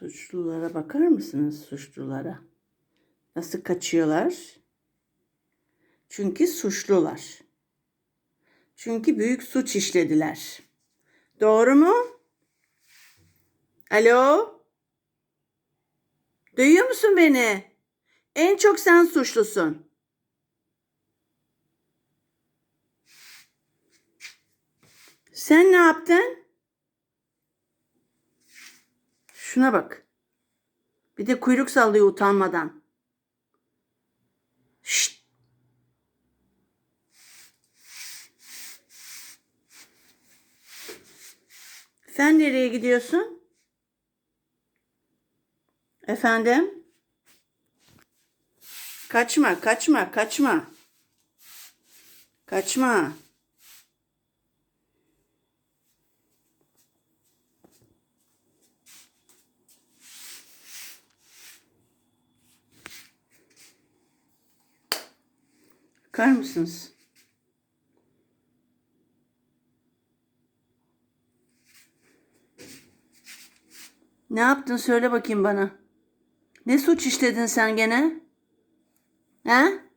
Suçlulara bakar mısınız suçlulara? Nasıl kaçıyorlar? Çünkü suçlular. Çünkü büyük suç işlediler. Doğru mu? Alo? Duyuyor musun beni? En çok sen suçlusun. Sen ne yaptın? Şuna bak. Bir de kuyruk sallıyor utanmadan. Şşt. Sen nereye gidiyorsun? Efendim? Kaçma, kaçma, kaçma. Kaçma. Bakar mısınız? Ne yaptın söyle bakayım bana. Ne suç işledin sen gene? He?